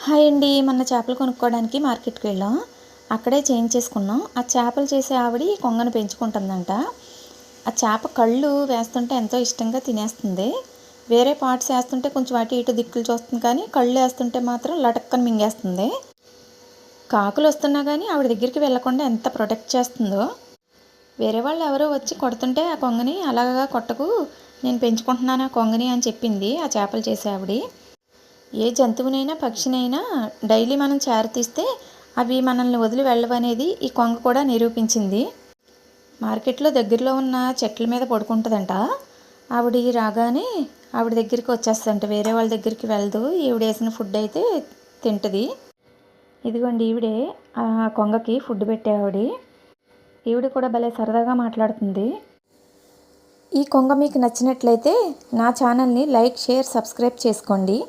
Hi అండి మొన్న చేపలు కొనుక్కోవడానికి మార్కెట్కి వెళ్ళాం. అక్కడే చేంజ్ చేసుకున్నాం. ఆ చేపలు చేసే ఆవిడ ఈ కొంగను పెంచుకుంటుందంట. ఆ చేప కళ్ళు వేస్తుంటే ఎంతో ఇష్టంగా తినేస్తుంది. వేరే పార్ట్స్ వేస్తుంటే కొంచెం అటు ఇటు దిక్కులు చూస్తుంది కానీ కళ్ళు వేస్తుంటే మాత్రం లటక్కని మింగేస్తుంది. కాకులు వస్తున్నా కానీ ఆవిడ దగ్గరికి వెళ్ళకుండా ఎంత ప్రొటెక్ట్ చేస్తుందో. వేరే వాళ్ళు ఎవరో వచ్చి కొడుతుంటే ఆ కొంగని అలాగా కొట్టకు నేను పెంచుకుంటున్నాను ఆ కొంగని అని చెప్పింది ఆ చేపలు చేసే ఆవిడ. ఏ జంతువునైనా పక్షినైనా డైలీ మనం చేరతీస్తే అవి మనల్ని వదిలి వెళ్ళవనేది ఈ కొంగ కూడా నిరూపించింది. మార్కెట్లో దగ్గరలో ఉన్న చెట్ల మీద పడుకుంటుందంట. ఆవిడ రాగానే ఆవిడ దగ్గరికి వచ్చేస్తుందంట. వేరే వాళ్ళ దగ్గరికి వెళ్ళదు ఈవిడ వేసిన ఫుడ్ అయితే తింటుంది. ఇదిగోండి ఈవిడే ఆ కొంగకి ఫుడ్ పెట్టే ఆవిడ. ఈవిడ కూడా భలే సరదాగా మాట్లాడుతుంది. ఈ కొంగ మీకు నచ్చినట్లయితే నా ఛానల్ని లైక్ షేర్ సబ్స్క్రైబ్ చేసుకోండి.